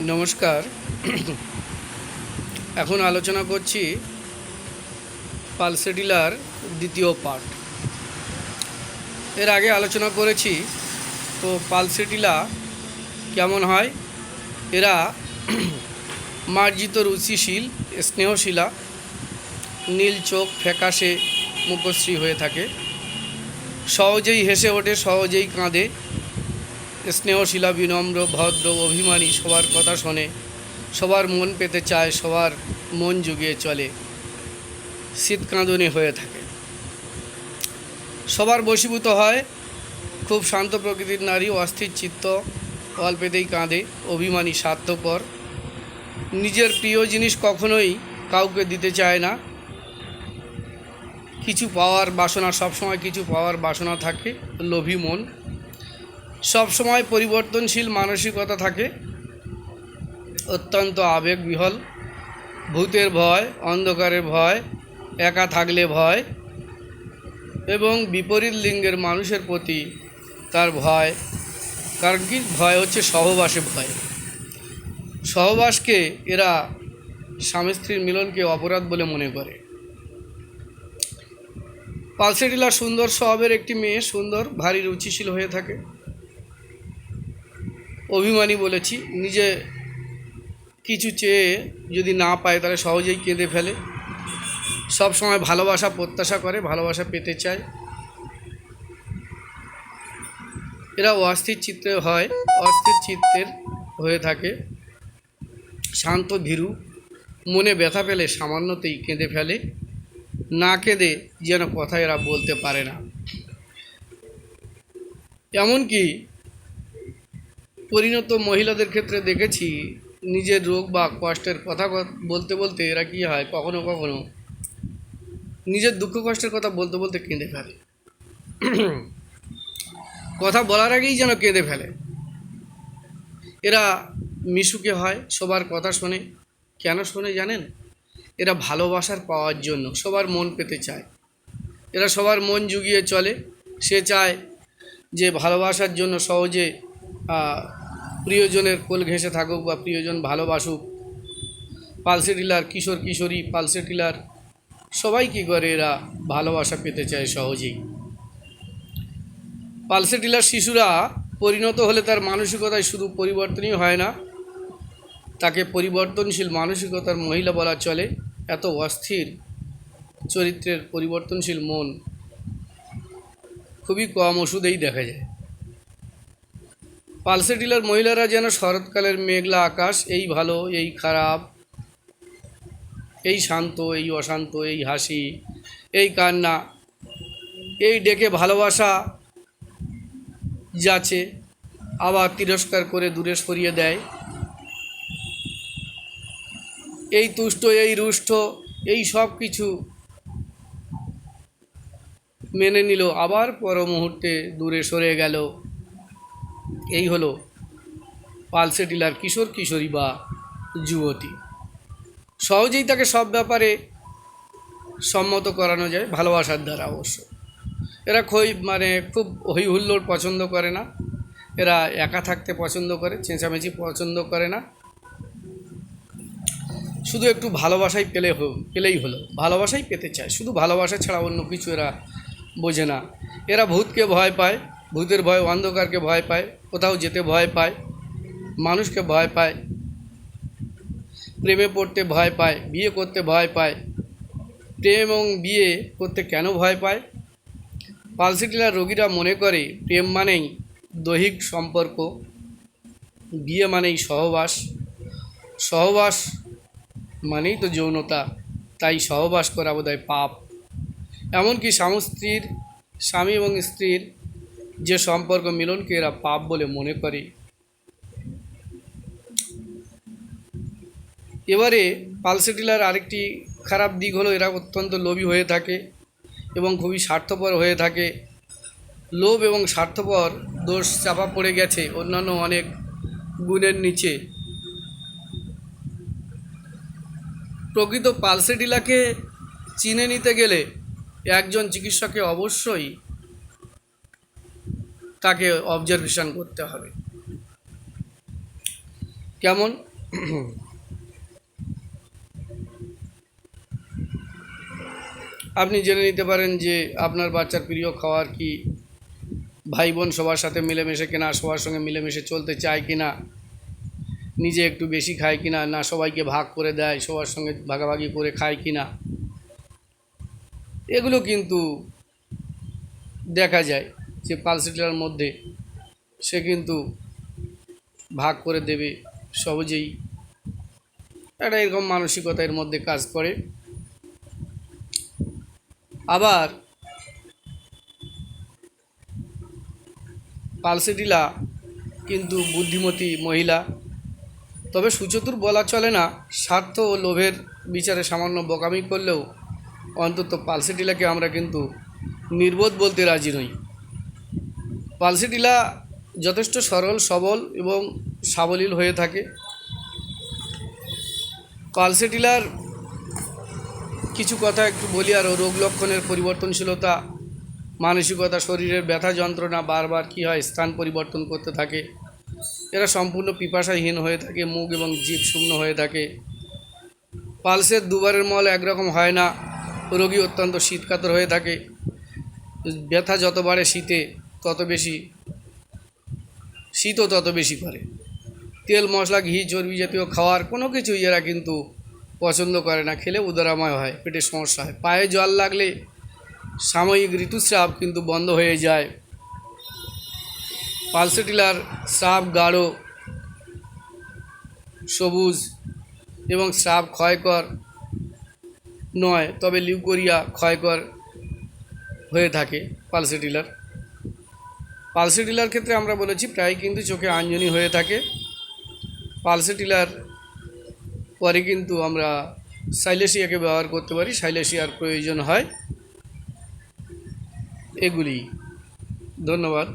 নমস্কার। এখন আলোচনা করছি পালসেডিলার দ্বিতীয় পার্ট। এর আগে আলোচনা করেছি, তো পালসেটিলা কেমন হয়? এরা মার্জিত রুচিশীল, স্নেহশীলা, নীল চোখ ফ্যাকাশে মুখশ্রী হয়ে থাকে। সহজেই হেসে ওঠে, সহজেই কাঁদে। স্নেহশীলা বিনম্র, ভদ্র, অভিমানী, সবার কথা শোনে। সবার মন পেতে চায়, সবার মন জুগিয়ে চলে। শীত কাঁদুনি হয়ে থাকে। সবার বশীভূত হয়, খুব শান্ত প্রকৃতির নারী, অস্থির চিত্ত অল্পেতেই কাঁদে, অভিমানী, স্বার্থপর। নিজের প্রিয় জিনিস কখনোই কাউকে দিতে চায় না। কিছু পাওয়ার বাসনা, সবসময় কিছু পাওয়ার বাসনা থাকে, লোভী মন। সব সময় পরিবর্তনশীল মানসিকতা থাকে। অত্যন্ত আবেগ বিহল, ভূতের ভয়, অন্ধকারের ভয়, একা থাকলে ভয় এবং বিপরীত লিঙ্গের মানুষের প্রতি তার ভয়। কারণ কি? ভয় হচ্ছে সহবাসে ভয়। সহবাসকে এরা স্বামী স্ত্রীর মিলনকে অপরাধ বলে মনে করে। পালসেটিলা সুন্দর স্বভাবের একটি মেয়ে, সুন্দর, ভারী, রুচিশীল হয়ে থাকে। অভিমানী বলেছি, নিজে কিছু চেয়ে যদি না পায় তাহলে সহজেই কেঁদে ফেলে। সব সময় ভালোবাসা, প্রত্যাশা করে, ভালোবাসা পেতে চায়। এরা অস্থির চিত্রে হয়, অস্থির চিত্তের হয়ে থাকে। শান্ত ভীরু মনে ব্যথা পেলে সামান্যতেই কেঁদে ফেলে। না কেঁদে যেন কথা এরা বলতে পারে না। এমনকি পরিণত মহিলাদের ক্ষেত্রে দেখেছি, নিজের রোগ বা কষ্টের কথা বলতে বলতে এরা কী হয়, কখনো কখনো নিজের দুঃখ কষ্টের কথা বলতে বলতে কেঁদে ফেলে। কথা বলার আগেই যেন কেঁদে ফেলে। এরা মিশুকে হয়, সবার কথা শোনে। কেন শোনে জানেন? এরা ভালোবাসার পাওয়ার জন্য, সবার মন পেতে চায়। এরা সবার মন জুগিয়ে চলে। সে চায় যে ভালোবাসার জন্য সহজে প্রিয়জনের কোল ঘেঁষে থাকুক বা প্রিয়জন ভালোবাসুক, পালসে টিলার, কিশোর কিশোরী, পালসে টিলার, সবাই কী করে এরা ভালোবাসা পেতে চায় সহজেই? পালসে টিলার শিশুরা পরিণত হলে তার মানসিকতায় শুধু পরিবর্তনই হয় না, তাকে পরিবর্তনশীল মানসিকতার মহিলা বলা চলে। এত অস্থির চরিত্রের পরিবর্তনশীল মন খুবই কম ওষুধেই দেখা যায়। পালসে টিলার মহিলারা যেন শরৎকালের মেঘলা আকাশ, এই ভালো, এই খারাপ, এই শান্ত, এই অশান্ত, এই হাসি, এই কান্না, এই ডেকে ভালোবাসা যাচ্ছে, আবার তিরস্কার করে দূরে সরিয়ে দেয়। এই তুষ্ট, এই রুষ্ট, এই সব কিছু মেনে নিল, আবার পর মুহূর্তে দূরে সরে গেল। এই হলো পালসে টিলার কিশোর কিশোরী বা যুবতী। সহজেই তাকে সব ব্যাপারে সম্মত করানো যায়, ভালোবাসার দ্বারা অবশ্য। এরা খই মানে খুব হই হুল্লোড় পছন্দ করে না। এরা একা থাকতে পছন্দ করে, চেঁচামেচি পছন্দ করে না। শুধু একটু ভালোবাসাই পেলে পেলেই হলো। ভালোবাসাই পেতে চায়। শুধু ভালোবাসা ছাড়া অন্য কিছু এরা বোঝে না। এরা ভূতকে ভয় পায় ভূতের ভয়, অন্ধকারকে ভয় পায়, কোথাও যেতে ভয় পায়, মানুষকে ভয় পায়, প্রেমে পড়তে ভয় পায়, বিয়ে করতে ভয় পায়, প্রেম এবং বিয়ে করতে কেন ভয় পায়? পালসিটিলার রোগীরা মনে করে, প্রেম মানেই দৈহিক সম্পর্ক, বিয়ে মানেই সহবাস সহবাস মানেই তো যৌনতা, তাই সহবাস করা বোধহয় পাপ। এমনকি স্বামী স্ত্রীর, স্বামী এবং স্ত্রীর যে সম্পর্ক মিলনকে এরা পাপ বলে মনে করে। এবারে পালসেটিলার আরেকটি খারাপ দিক হলো এরা অত্যন্ত লোভী হয়ে থাকে এবং খুবই স্বার্থপর হয়ে থাকে। লোভ এবং স্বার্থপর দোষ চাপা পড়ে গেছে অন্যান্য অনেক গুণের নিচে। প্রকৃত পালসেটিলাকে চিনে নিতে গেলে একজন চিকিৎসককে অবশ্যই তাকে অবজারভেশন করতে হবে। কেমন? আপনি জেনে নিতে পারেন যে আপনার বাচ্চার প্রিয় খাবার কি ভাই বোন সবার সাথে মিলেমিশে কিনা, সবার সঙ্গে মিলেমিশে চলতে চায় কিনা, নিজে একটু বেশি খায় কিনা, না সবাইকে ভাগ করে দেয়, সবার সঙ্গে ভাগাভাগি করে খায় কিনা, এগুলো কিন্তু দেখা যায়। যে পালসিটার মধ্যে সে কিন্তু ভাগ করে দেবে সহজেই। একটা এরকম মানসিকতা এর মধ্যে কাজ করে। আবার পালসিটিলা কিন্তু বুদ্ধিমতী মহিলা। তবে সুচতুর বলা চলে না, স্বার্থ ও লোভের বিচারে সামান্য বোকামি করলেও অন্তত পালসিটিলাকে আমরা কিন্তু নির্বোধ বলতে রাজি নই। পালসিটিলা যথেষ্ট সরল, সবল এবং সাবলীল হয়ে থাকে। পালসি টিলার কিছু কথা একটু বলি, আর রোগ লক্ষণের পরিবর্তনশীলতা, মানসিকতা, শরীরের ব্যথা যন্ত্রণা বারবার কী হয়, স্থান পরিবর্তন করতে থাকে। এরা সম্পূর্ণ পিপাসাহীন হয়ে থাকে, মুখ এবং জীব শূন্য হয়ে থাকে। পালসের দুবারের মল একরকম হয় না, রোগী অত্যন্ত শীতকাতর হয়ে থাকে। ব্যথা যত বাড়ে, শীতে তত বেশি, শীতও তত বেশি করে। তেল, মশলা, ঘি, চর্বি জাতীয় খাওয়ার কোনো কিছুই এরা কিন্তু পছন্দ করে না, খেলে উদরাময় হয়, পেটের সমস্যা হয়। পায়ে জল লাগলে সাময়িক ঋতুস্রাব কিন্তু বন্ধ হয়ে যায়। পালসেটিলার স্রাব গাঢ়, সবুজ এবং স্রাব ক্ষয়কর নয়, তবে লিউকোরিয়া ক্ষয়কর হয়ে থাকে পালসেটিলার। পালসেটিলার ক্ষেত্রে আমরা বলেছি প্রায় কিন্তু চোখে আঞ্জনি হয়ে থাকে। পালসি টিলার পরে কিন্তু আমরা সাইলেশিয়াকে ব্যবহার করতে পারি, সাইলেশিয়ার প্রয়োজন হয়। এগুলি। ধন্যবাদ।